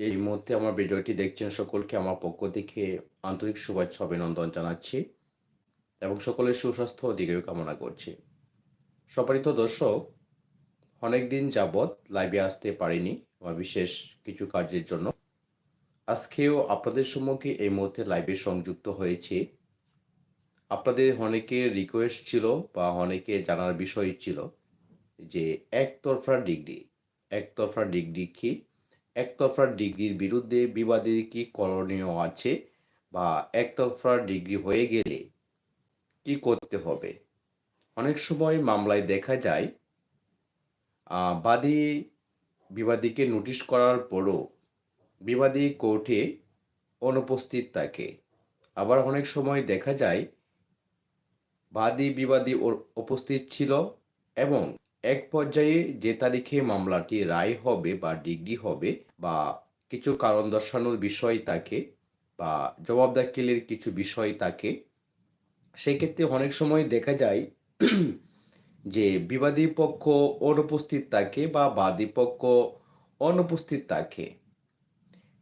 এই মুহূর্তে আমার ভিডিওটি দেখছেন সকলকে আমার পক্ষ থেকে আন্তরিক শুভেচ্ছা অভিনন্দন জানাচ্ছি এবং সকলের সুস্বাস্থ্য ও দীর্ঘায়ু কামনা করছি। সম্মানিত দর্শক, অনেক দিন যাবৎ লাইভে আসতে পারিনি আমার বিশেষ কিছু কার্যের জন্য। আজকেও আপনাদের সম্মুখে এই মুহূর্তে লাইভে সংযুক্ত হয়েছে। আপনাদের অনেকের রিকোয়েস্ট ছিল বা অনেকে জানার বিষয় ছিল যে একতরফা ডিগ্রি একতরফা ডিগ্রি কি? একতরফা ডিগ্রির বিরুদ্ধে বিবাদে কি করণীয় আছে বা একতরফা ডিগ্রি হয়ে গেলে কি করতে হবে? অনেক সময় মামলায় দেখা যায় বাদী বিবাদীকে নোটিশ করার পরও বিবাদী কোর্টে অনুপস্থিত থাকে। আবার অনেক সময় দেখা যায়, বাদী বিবাদী উপস্থিত ছিল এবং এক পর্যায়ে যে তারিখে মামলাটি রায় হবে বা ডিগ্রি হবে বা কিছু কারণ দর্শানোর বিষয় থাকে বা জবাব দাখিলের কিছু বিষয় থাকে সেক্ষেত্রে অনেক সময় দেখা যায় যে বিবাদী পক্ষ অনুপস্থিত থাকে বা বাদী পক্ষ অনুপস্থিত থাকে।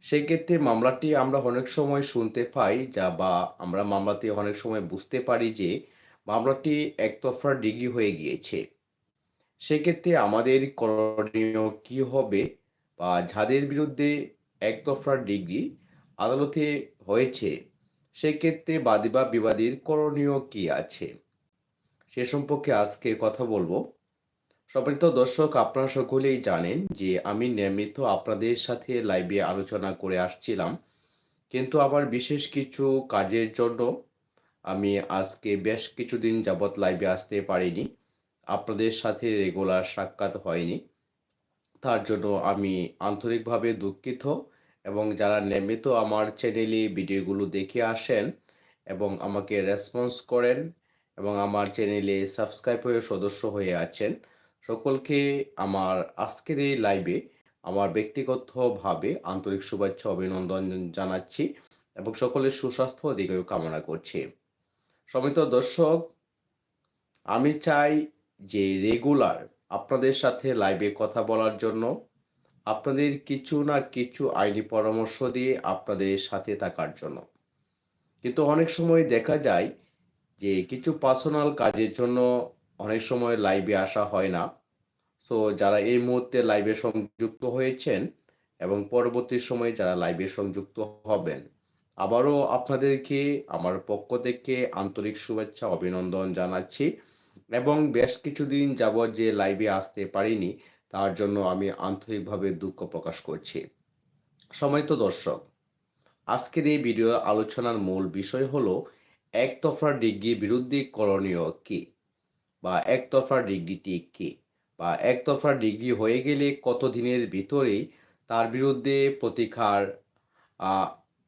সেক্ষেত্রে মামলাটি আমরা অনেক সময় শুনতে পাই যা বা আমরা মামলাতে অনেক সময় বুঝতে পারি যে মামলাটি একতরফা ডিগ্রি হয়ে গিয়েছে। সেক্ষেত্রে আমাদের করণীয় কি হবে? বা যাদের বিরুদ্ধে একতরফা ডিগ্রি আদালতে হয়েছে, সেক্ষেত্রে বাদী বা বিবাদীর করণীয় কি আছে? সে সম্পর্কে আজকে কথা বলব। সম্মানিত দর্শক, আপনারা সকলেই জানেন যে আমি নিয়মিত আপনাদের সাথে লাইভে আলোচনা করে আসছিলাম। কিন্তু আমার বিশেষ কিছু কাজের জন্য আমি আজকে বেশ কিছুদিন যাবৎ লাইভে আসতে পারিনি। আপনাদের সাথে রেগুলার সাক্ষাৎ হয়নি। তার জন্য আমি আন্তরিকভাবে দুঃখিত এবং যারা নিয়মিত আমার চ্যানেলে ভিডিওগুলো দেখে আসেন এবং আমাকে রেসপন্স করেন এবং আমার চ্যানেলে সাবস্ক্রাইব হয়ে সদস্য হয়ে আছেন, সকলকে আমার আজকের এই লাইভে আমার ব্যক্তিগতভাবে আন্তরিক শুভেচ্ছা অভিনন্দন জানাচ্ছি এবং সকলের সুস্বাস্থ্য ও দীর্ঘায়ু কামনা করছি। সমিত দর্শক, আমি চাই যে রেগুলার আপনাদের সাথে লাইভে কথা বলার জন্য। আপনাদের কিছু না কিছু আইনি পরামর্শ দিয়ে আপনাদের সাথে থাকার জন্য। কিন্তু অনেক সময় দেখা যায় যে কিছু পার্সোনাল কাজের জন্য অনেক সময় লাইভে আসা হয় না। সো যারা এই মুহূর্তে লাইভে সংযুক্ত হয়েছেন এবং পরবর্তী সময়ে যারা লাইভে সংযুক্ত হবেন, আবারও আপনাদেরকে, আমার পক্ষ থেকে আন্তরিক শুভেচ্ছা, অভিনন্দন জানাচ্ছি। এবং বেশ কিছুদিন যাবৎ যে লাইভে আসতে পারিনি, তার জন্য আমি আন্তরিকভাবে দুঃখ প্রকাশ করছি। সম্মানিত দর্শক, আজকের এই ভিডিও আলোচনার মূল বিষয় হলো, একতরফা ডিগ্রি বিরুদ্ধে করণীয় কি? বা একতরফা ডিগ্রিটি কি? বা একতরফা ডিগ্রি হয়ে গেলে কত দিনের ভিতরেই তার বিরুদ্ধে প্রতিকার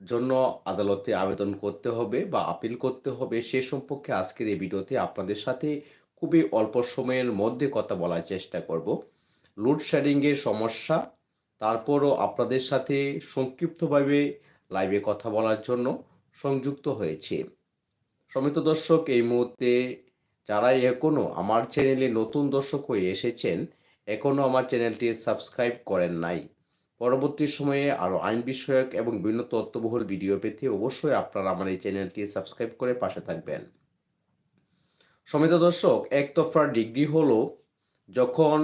জন্য আদালতে আবেদন করতে হবে বা আপিল করতে হবে, সে সম্পর্কে আজকের এই ভিডিওতে আপনাদের সাথে খুবই অল্প সময়ের মধ্যে কথা বলার চেষ্টা করব। লোডশেডিংয়ের সমস্যা, তারপরও আপনাদের সাথে সংক্ষিপ্তভাবে লাইভে কথা বলার জন্য সংযুক্ত হয়েছে। সমিত দর্শক, এই মুহূর্তে যারা এখনও আমার চ্যানেলে নতুন দর্শক হয়ে এসেছেন এখনও আমার চ্যানেলটি সাবস্ক্রাইব করেন নাই, পরবর্তী সময়ে আরও আইন বিষয়ক এবং বিভিন্ন তথ্যবহুল ভিডিও পেতে অবশ্যই আপনারা আমার এই চ্যানেলটি সাবস্ক্রাইব করে পাশে থাকবেন। সমিত দর্শক একতরফা ডিগ্রি হলো যখন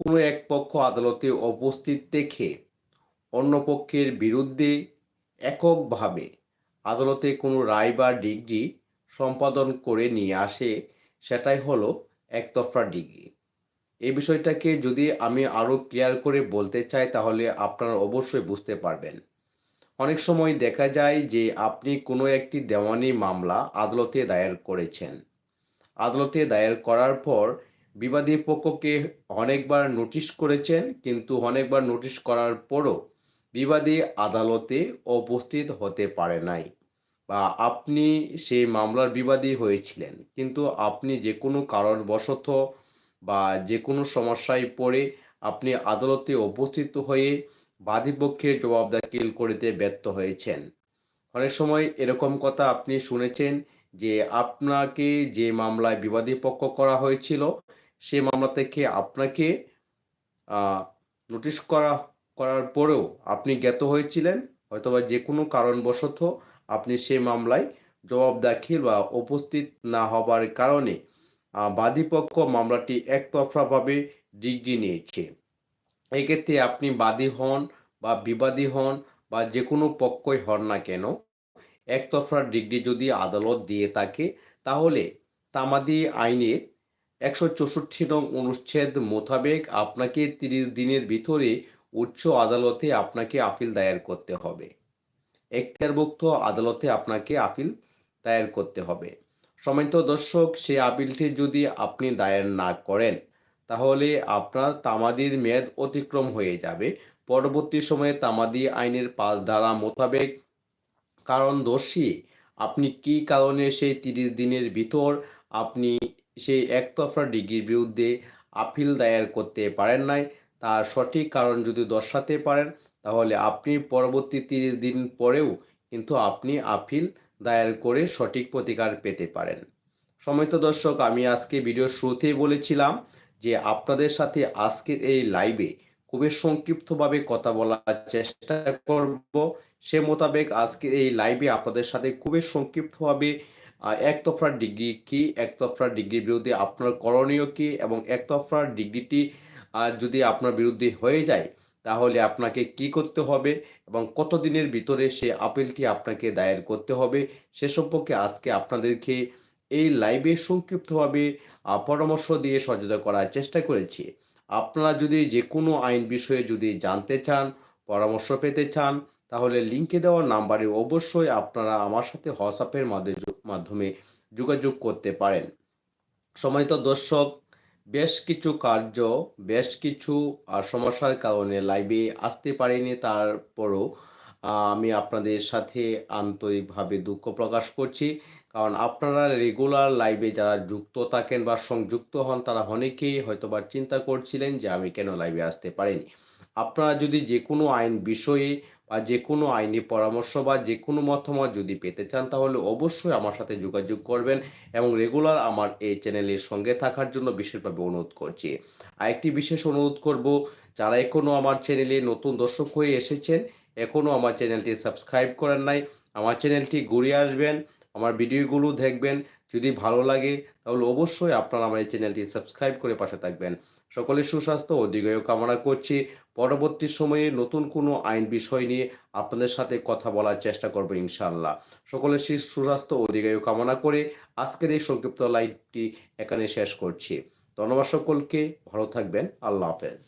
কোনো এক পক্ষ আদালতে উপস্থিত দেখে অন্য পক্ষের বিরুদ্ধে এককভাবে আদালতে কোনো রায় বা ডিগ্রি সম্পাদন করে নিয়ে আসে, সেটাই হলো একতরফা ডিগ্রি। এই বিষয়টাকে যদি আমি আরও ক্লিয়ার করে বলতে চাই, তাহলে আপনারা অবশ্যই বুঝতে পারবেন। অনেক সময় দেখা যায় যে আপনি কোনো একটি দেওয়ানি মামলা আদালতে দায়ের করেছেন। আদালতে দায়ের করার পর বিবাদী পক্ষকে অনেকবার নোটিশ করেছেন, কিন্তু অনেকবার নোটিশ করার পরও বিবাদী আদালতে উপস্থিত হতে পারে নাই বা আপনি সেই মামলার বিবাদী হয়েছিলেন, কিন্তু আপনি যে কোনো কারণবশত বা যে কোনো সমস্যায় পড়ে আপনি আদালতে উপস্থিত হয়ে বাদীপক্ষের জবাব দাখিল করিতে ব্যর্থ হয়েছেন। অনেক সময় এরকম কথা আপনি শুনেছেন যে আপনাকে যে মামলায় বিবাদী পক্ষ করা হয়েছিল, সে মামলা থেকে আপনাকে নোটিশ করা, করার পরেও আপনি জ্ঞাত হয়েছিলেন, হয়তোবা যে কোনো কারণবশত আপনি সে মামলায় জবাব দাখিল বা উপস্থিত না হবার কারণে বাদীপক্ষ মামলাটি একতরফাভাবে ডিগ্রি নিয়েছে। এক্ষেত্রে আপনি বাদী হন বা বিবাদী হন বা যে কোনো পক্ষই হন না কেন একতরফা ডিগ্রি যদি আদালত দিয়ে থাকে, তাহলে তামাদি আইনের একশো চৌষট্টি নং অনুচ্ছেদ মোতাবেক আপনাকে তিরিশ দিনের ভিতরে উচ্চ আদালতে আপনাকে আপিল দায়ের করতে হবে। এখতিয়ারভুক্ত আদালতে আপনাকে আপিল দায়ের করতে হবে। সমিত দর্শক সেই আপিলটি যদি আপনি দায়ের না করেন, তাহলে আপনার তামাদির মেয়াদ অতিক্রম হয়ে যাবে। পরবর্তী সময়ে তামাদি আইনের পাঁচ ধারা মোতাবেক কারণ দোষী। আপনি কি কারণে সেই তিরিশ দিনের ভিতর আপনি সেই একতরফা ডিগ্রির বিরুদ্ধে আপিল দায়ের করতে পারেন নাই? তার সঠিক কারণ যদি দর্শাতে পারেন, তাহলে আপনি পরবর্তী তিরিশ দিন পরেও কিন্তু আপনি আপিল দায়ের করে সঠিক প্রতিকার পেতে পারেন। সময়ত দর্শক, আমি আজকে ভিডিও শুরুতেই বলেছিলাম যে আপনাদের সাথে আজকের এই লাইভে খুবই সংক্ষিপ্তভাবে কথা বলার চেষ্টা করব। সে মোতাবেক আজকে এই লাইভে আপনাদের সাথে খুবই সংক্ষিপ্তভাবে একতফা ডিগ্রি কি একতফা ডিগ্রির বিরুদ্ধে আপনার করণীয় কি এবং একতফা ডিগ্রিটি যদি আপনার বিরুদ্ধে হয়ে যায়, তাহলে আপনাকে কি করতে হবে এবং কত দিনের ভিতরে সে আপিলটি আপনাকে দায়ের করতে হবে, সে সম্পর্কে আজকে আপনাদেরকে এই লাইভে সংক্ষিপ্তভাবে পরামর্শ দিয়ে সচেতন করার চেষ্টা করেছি। আপনারা যদি যে কোনো আইন বিষয়ে যদি জানতে চান, পরামর্শ পেতে চান তাহলে লিঙ্কে দেওয়া নাম্বারে অবশ্যই আপনারা আমার সাথে হোয়াটসঅ্যাপের মাধ্যমে যোগাযোগ করতে পারেন। সম্মানিত দর্শক, বেশ কিছু কার্য, বেশ কিছু সমস্যার কারণে লাইভে আসতে পারিনি, তারপরও আমি আপনাদের সাথে আন্তরিকভাবে দুঃখ প্রকাশ করছি। কারণ আপনারা রেগুলার লাইভে যারা যুক্ত থাকেন বা সংযুক্ত হন, তারা অনেকেই হয়তো বা চিন্তা করছিলেন যে আমি কেন লাইভে আসতে পারিনি। আপনারা যদি যে কোনো আইন বিষয়ে বা যে কোনো আইনি পরামর্শ বা যে কোনো মতামত যদি পেতে চান, তাহলে অবশ্যই আমার সাথে যোগাযোগ করবেন এবং রেগুলার আমার এই চ্যানেলের সঙ্গে থাকার জন্য বিশেষভাবে অনুরোধ করছি। আরেকটি বিশেষ অনুরোধ করব, যারা এখনও আমার চ্যানেলে নতুন দর্শক হয়ে এসেছেন এখনও আমার চ্যানেলটি সাবস্ক্রাইব করেন নাই, আমার চ্যানেলটি ঘুরে আসবেন, আমার ভিডিওগুলো দেখবেন, যদি ভালো লাগে, তাহলে অবশ্যই আপনারা আমার এই চ্যানেলটি সাবস্ক্রাইব করে পাশে থাকবেন। সকলের সুস্বাস্থ্য ও দীর্ঘায়ু কামনা করছি। পরবর্তী সময়ে নতুন কোনো আইন বিষয় নিয়ে আপনাদের সাথে কথা বলার চেষ্টা করব ইনশাআল্লাহ। সকলের সুস্বাস্থ্য ও দীর্ঘায়ু কামনা করে আজকের এই সংক্ষিপ্ত লাইভটি এখানে শেষ করছি। ধন্যবাদ সকলকে, ভালো থাকবেন, আল্লাহ হাফেজ।